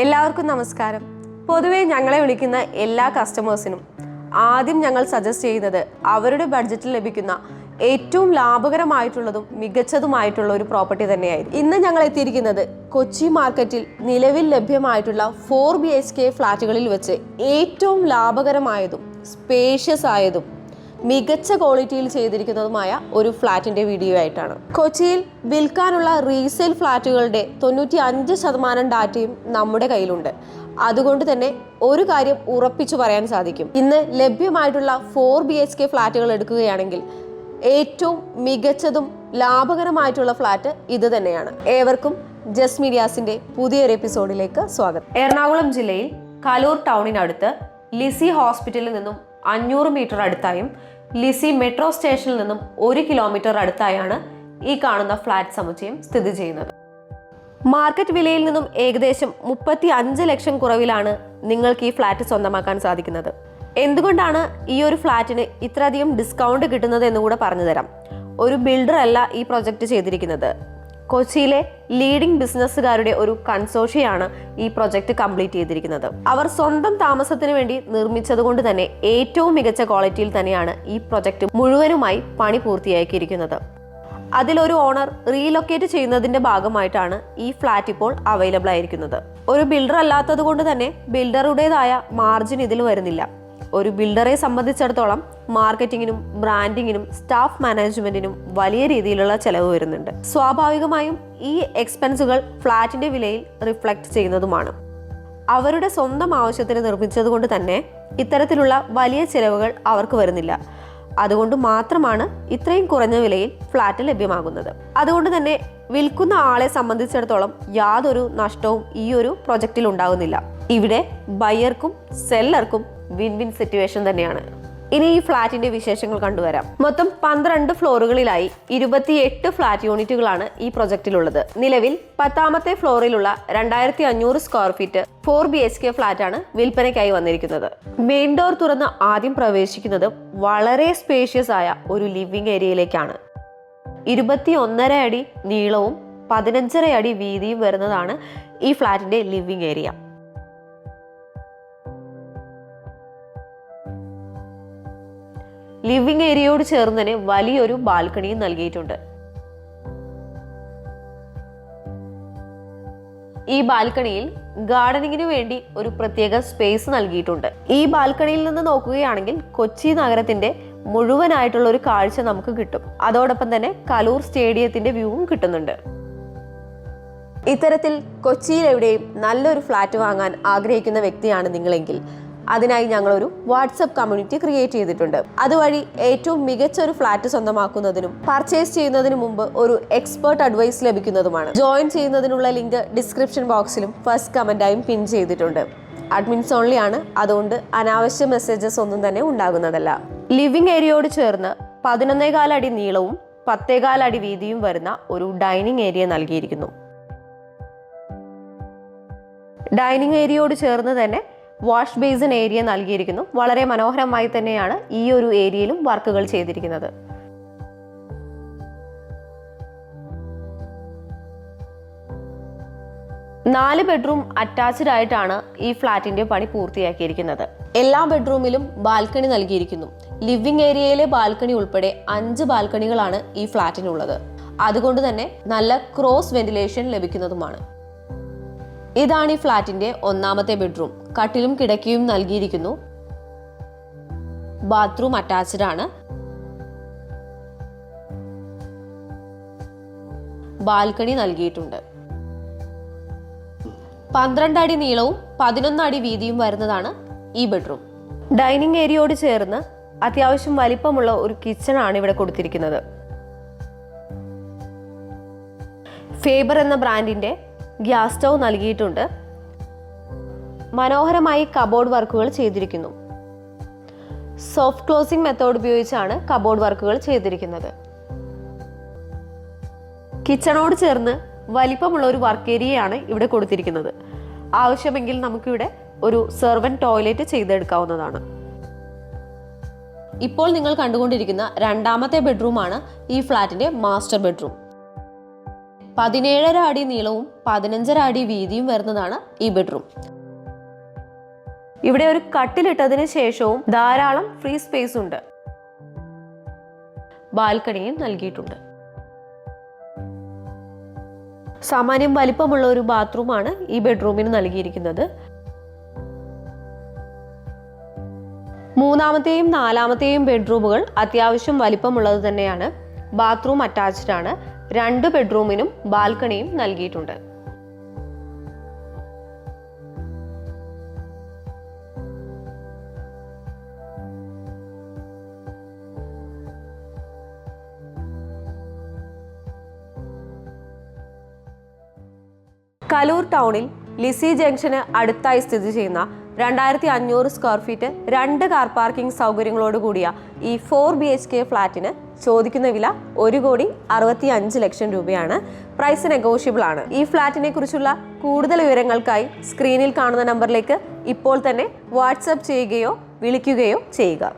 എല്ലാവർക്കും നമസ്കാരം. പൊതുവേ ഞങ്ങളെ വിളിക്കുന്ന എല്ലാ കസ്റ്റമേഴ്സിനും ആദ്യം ഞങ്ങൾ സജസ്റ്റ് ചെയ്യുന്നത് അവരുടെ ബഡ്ജറ്റിൽ ലഭിക്കുന്ന ഏറ്റവും ലാഭകരമായിട്ടുള്ളതും മികച്ചതുമായിട്ടുള്ള ഒരു പ്രോപ്പർട്ടി തന്നെയായിരുന്നു ഇന്ന് ഞങ്ങൾ എത്തിയിരിക്കുന്നത് കൊച്ചി മാർക്കറ്റിൽ നിലവിൽ ലഭ്യമായിട്ടുള്ള ഫോർ ബി എച്ച് കെ ഫ്ലാറ്റുകളിൽ വെച്ച് ഏറ്റവും ലാഭകരമായതും സ്പേഷ്യസ് ആയതും മികച്ച ക്വാളിറ്റിയിൽ ചെയ്തിരിക്കുന്നതുമായ ഒരു ഫ്ലാറ്റിന്റെ വീഡിയോ ആയിട്ടാണ്. കൊച്ചിയിൽ വിൽക്കാനുള്ള റീസെയിൽ ഫ്ളാറ്റുകളുടെ തൊണ്ണൂറ്റി അഞ്ച് ശതമാനം ഡാറ്റയും നമ്മുടെ കയ്യിലുണ്ട്. അതുകൊണ്ട് തന്നെ ഒരു കാര്യം ഉറപ്പിച്ചു പറയാൻ സാധിക്കും. ഇന്ന് ലഭ്യമായിട്ടുള്ള ഫോർ ബി എച്ച് കെ ഫ്ളാറ്റുകൾ എടുക്കുകയാണെങ്കിൽ ഏറ്റവും മികച്ചതും ലാഭകരമായിട്ടുള്ള ഫ്ലാറ്റ് ഇത് തന്നെയാണ്. ഏവർക്കും ജസ് മീഡിയാസിന്റെ പുതിയൊരു എപ്പിസോഡിലേക്ക് സ്വാഗതം. എറണാകുളം ജില്ലയിൽ കലൂർ ടൗണിനടുത്ത് ലിസി ഹോസ്പിറ്റലിൽ നിന്നും അഞ്ഞൂറ് മീറ്റർ അടുത്തായും ലിസി മെട്രോ സ്റ്റേഷനിൽ നിന്നും ഒരു കിലോമീറ്റർ അടുത്തായാണ് ഈ കാണുന്ന ഫ്ലാറ്റ് സമുച്ചയം സ്ഥിതി ചെയ്യുന്നത്. മാർക്കറ്റ് വിലയിൽ നിന്നും ഏകദേശം മുപ്പത്തി അഞ്ച് ലക്ഷം കുറവിലാണ് നിങ്ങൾക്ക് ഈ ഫ്ലാറ്റ് സ്വന്തമാക്കാൻ സാധിക്കുന്നത്. എന്തുകൊണ്ടാണ് ഈ ഒരു ഫ്ലാറ്റിന് ഇത്രയധികം ഡിസ്കൗണ്ട് കിട്ടുന്നത് എന്ന് കൂടെ പറഞ്ഞുതരാം. ഒരു ബിൽഡർ അല്ല ഈ പ്രൊജക്റ്റ് ചെയ്തിരിക്കുന്നത്. കൊച്ചിയിലെ ലീഡിംഗ് ബിസിനസ്സുകാരുടെ ഒരു കൺസോഷ്യയാണ് ഈ പ്രൊജക്ട് കംപ്ലീറ്റ് ചെയ്തിരിക്കുന്നത്. അവർ സ്വന്തം താമസത്തിന് വേണ്ടി നിർമ്മിച്ചതുകൊണ്ട് തന്നെ ഏറ്റവും മികച്ച ക്വാളിറ്റിയിൽ തന്നെയാണ് ഈ പ്രൊജക്ട് മുഴുവനുമായി പണി പൂർത്തിയാക്കിയിരിക്കുന്നത്. അതിലൊരു ഓണർ റീലൊക്കേറ്റ് ചെയ്യുന്നതിന്റെ ഭാഗമായിട്ടാണ് ഈ ഫ്ലാറ്റ് ഇപ്പോൾ അവൈലബിൾ ആയിരിക്കുന്നത്. ഒരു ബിൽഡർ അല്ലാത്തത് കൊണ്ട് തന്നെ ബിൽഡറുടേതായ മാർജിൻ ഇതിൽ വരുന്നില്ല. ഒരു ബിൽഡറെ സംബന്ധിച്ചിടത്തോളം മാർക്കറ്റിങ്ങിനും ബ്രാൻഡിങ്ങിനും സ്റ്റാഫ് മാനേജ്മെന്റിനും വലിയ രീതിയിലുള്ള ചെലവ് വരുന്നുണ്ട്. സ്വാഭാവികമായും ഈ എക്സ്പെൻസുകൾ ഫ്ളാറ്റിന്റെ വിലയിൽ റിഫ്ലക്ട് ചെയ്യുന്നതുമാണ്. അവരുടെ സ്വന്തം ആവശ്യത്തിന് നിർമ്മിച്ചതുകൊണ്ട് തന്നെ ഇത്തരത്തിലുള്ള വലിയ ചിലവുകൾ അവർക്ക് വരുന്നില്ല. അതുകൊണ്ട് മാത്രമാണ് ഇത്രയും കുറഞ്ഞ വിലയിൽ ഫ്ലാറ്റ് ലഭ്യമാകുന്നത്. അതുകൊണ്ട് തന്നെ വിൽക്കുന്ന ആളെ സംബന്ധിച്ചിടത്തോളം യാതൊരു നഷ്ടവും ഈ ഒരു പ്രൊജക്റ്റിൽ ഉണ്ടാകുന്നില്ല ഇവിടെ ബയ്യർക്കും സെല്ലർക്കും വിൻ വിൻ സിറ്റുവേഷൻ തന്നെയാണ്. ഇനി ഈ ഫ്ലാറ്റിന്റെ വിശേഷങ്ങൾ കണ്ടുവരാം. മൊത്തം പന്ത്രണ്ട് ഫ്ലോറുകളിലായി ഇരുപത്തിയെട്ട് ഫ്ലാറ്റ് യൂണിറ്റുകളാണ് ഈ പ്രൊജക്റ്റിലുള്ളത്. നിലവിൽ പത്താമത്തെ ഫ്ലോറിലുള്ള രണ്ടായിരത്തി അഞ്ഞൂറ് square feet four B H K ഫ്ളാറ്റാണ് വിൽപ്പനയ്ക്കായി വന്നിരിക്കുന്നത്. മെയിൻ ഡോർ തുറന്ന് ആദ്യം പ്രവേശിക്കുന്നത് വളരെ സ്പേഷ്യസ് ആയ ഒരു ലിവിംഗ് ഏരിയയിലേക്കാണ്. ഇരുപത്തി ഒന്നര അടി നീളവും പതിനഞ്ചര അടി വീതിയും വരുന്നതാണ് ഈ ഫ്ലാറ്റിന്റെ ലിവിംഗ് ഏരിയ. ലിവിംഗ് ഏരിയയോട് ചേർന്ന് തന്നെ വലിയൊരു ബാൽക്കണിയും നൽകിയിട്ടുണ്ട്. ഈ ബാൽക്കണിയിൽ ഗാർഡനിങ്ങിന് വേണ്ടി ഒരു പ്രത്യേക സ്പേസ് നൽകിയിട്ടുണ്ട്. ഈ ബാൽക്കണിയിൽ നിന്ന് നോക്കുകയാണെങ്കിൽ കൊച്ചി നഗരത്തിന്റെ മുഴുവനായിട്ടുള്ള ഒരു കാഴ്ച നമുക്ക് കിട്ടും. അതോടൊപ്പം തന്നെ കലൂർ സ്റ്റേഡിയത്തിന്റെ വ്യൂവും കിട്ടുന്നുണ്ട്. ഇത്തരത്തിൽ കൊച്ചിയിൽ എവിടെയും നല്ലൊരു ഫ്ലാറ്റ് വാങ്ങാൻ ആഗ്രഹിക്കുന്ന വ്യക്തിയാണ് നിങ്ങളെങ്കിൽ. അതിനായി ഞങ്ങളൊരു വാട്സപ്പ് കമ്മ്യൂണിറ്റി ക്രിയേറ്റ് ചെയ്തിട്ടുണ്ട്. അതുവഴി ഏറ്റവും മികച്ച ഒരു ഫ്ലാറ്റ് സ്വന്തമാക്കുന്നതിനും പർച്ചേസ് ചെയ്യുന്നതിന് മുമ്പ് ഒരു എക്സ്പേർട്ട് അഡ്വൈസ് ലഭിക്കുന്നതുമാണ്. ജോയിൻ ചെയ്യുന്നതിനുള്ള ലിങ്ക് ഡിസ്ക്രിപ്ഷൻ ബോക്സിലും ഫസ്റ്റ് കമന്റായും പിൻ ചെയ്തിട്ടുണ്ട്. അഡ്മിൻസ് ഓൺലി ആണ്. അതുകൊണ്ട് അനാവശ്യ മെസ്സേജസ് ഒന്നും തന്നെ ഉണ്ടാകുന്നതല്ല. ലിവിംഗ് ഏരിയയോട് ചേർന്ന് പതിനൊന്നേകാൽ അടി നീളവും പത്തേകാൽ അടി വീതിയും വരുന്ന ഒരു ഡൈനിങ് ഏരിയ നൽകിയിരിക്കുന്നു. ഡൈനിങ് ഏരിയയോട് ചേർന്ന് തന്നെ വാഷ് ബേസിൻ ഏരിയ നൽകിയിരിക്കുന്നു. വളരെ മനോഹരമായി തന്നെയാണ് ഈ ഒരു ഏരിയയിലും വർക്കുകൾ ചെയ്തിരിക്കുന്നത്. നാല് ബെഡ്റൂം അറ്റാച്ച്ഡ് ആയിട്ടാണ് ഈ ഫ്ലാറ്റിന്റെ പണി പൂർത്തിയാക്കിയിരിക്കുന്നത്. എല്ലാ ബെഡ്റൂമിലും ബാൽക്കണി നൽകിയിരിക്കുന്നു. ലിവിംഗ് ഏരിയയിലെ ബാൽക്കണി ഉൾപ്പെടെ അഞ്ച് ബാൽക്കണികളാണ് ഈ ഫ്ലാറ്റിനുള്ളത്. അതുകൊണ്ട് തന്നെ നല്ല ക്രോസ് വെന്റിലേഷൻ ലഭിക്കുന്നതുമാണ്. ഇതാണ് ഈ ഫ്ലാറ്റിന്റെ ഒന്നാമത്തെ ബെഡ്റൂം. കട്ടിലും കിടക്കയും നൽകിയിരിക്കുന്നു. ബാത്റൂം അറ്റാച്ച്ഡ് ആണ്. ബാൽക്കണി നൽകിയിട്ടുണ്ട്. പന്ത്രണ്ട് അടി നീളവും പതിനൊന്ന് അടി വീതിയും വരുന്നതാണ് ഈ ബെഡ്റൂം. ഡൈനിങ് ഏരിയയോട് ചേർന്ന് അത്യാവശ്യം വലിപ്പമുള്ള ഒരു കിച്ചൺ ആണ് ഇവിടെ കൊടുത്തിരിക്കുന്നത്. ഫേബർ എന്ന ബ്രാൻഡിന്റെ ഗ്യാസ് സ്റ്റൗ നൽകിയിട്ടുണ്ട്. മനോഹരമായി കബോർഡ് വർക്കുകൾ ചെയ്തിരിക്കുന്നു. സോഫ്റ്റ് ക്ലോസിംഗ് മെത്തേഡ് ഉപയോഗിച്ചാണ് കബോർഡ് വർക്കുകൾ ചെയ്തിരിക്കുന്നത്. കിച്ചണോട് ചേർന്ന് വലിപ്പമുള്ള ഒരു വർക്ക് ഏരിയയാണ് ഇവിടെ കൊടുത്തിരിക്കുന്നത്. ആവശ്യമെങ്കിൽ നമുക്കിവിടെ ഒരു സെർവൻ ടോയ്ലറ്റ് ചെയ്തെടുക്കാവുന്നതാണ്. ഇപ്പോൾ നിങ്ങൾ കണ്ടുകൊണ്ടിരിക്കുന്ന രണ്ടാമത്തെ ബെഡ്റൂമാണ് ഈ ഫ്ലാറ്റിന്റെ മാസ്റ്റർ ബെഡ്റൂം. പതിനേഴര അടി നീളവും പതിനഞ്ചര അടി വീതിയും വരുന്നതാണ് ഈ ബെഡ്റൂം. ഇവിടെ ഒരു കട്ടിലിട്ടതിന് ശേഷവും ധാരാളം ഫ്രീ സ്പേസ് ഉണ്ട്. ബാൽക്കണിയും നൽകിയിട്ടുണ്ട്. സാമാന്യം വലിപ്പമുള്ള ഒരു ബാത്റൂമാണ് ഈ ബെഡ്റൂമിന് നൽകിയിരിക്കുന്നത്. മൂന്നാമത്തെയും നാലാമത്തെയും ബെഡ്റൂമുകൾ അത്യാവശ്യം വലിപ്പമുള്ളത് തന്നെയാണ്. ബാത്റൂം അറ്റാച്ച്ഡ് ആണ്. രണ്ട് ബെഡ്റൂമിനും ബാൽക്കണിയും നൽകിയിട്ടുണ്ട്. കലൂർ ടൗണിൽ ലിസി ജംഗ്ഷന് അടുത്തായി സ്ഥിതി ചെയ്യുന്ന രണ്ടായിരത്തി അഞ്ഞൂറ് സ്ക്വയർ ഫീറ്റ് രണ്ട് കാർ പാർക്കിംഗ് സൗകര്യങ്ങളോട് കൂടിയ ഈ ഫോർ ബി എച്ച് കെ ഫ്ലാറ്റിന് ചോദിക്കുന്ന വില ഒരു കോടി അറുപത്തി അഞ്ച് ലക്ഷം രൂപയാണ്. പ്രൈസ് നെഗോഷ്യബിൾ ആണ്. ഈ ഫ്ലാറ്റിനെ കുറിച്ചുള്ള കൂടുതൽ വിവരങ്ങൾക്കായി സ്ക്രീനിൽ കാണുന്ന നമ്പറിലേക്ക് ഇപ്പോൾ തന്നെ വാട്സപ്പ് ചെയ്യുകയോ വിളിക്കുകയോ ചെയ്യുക.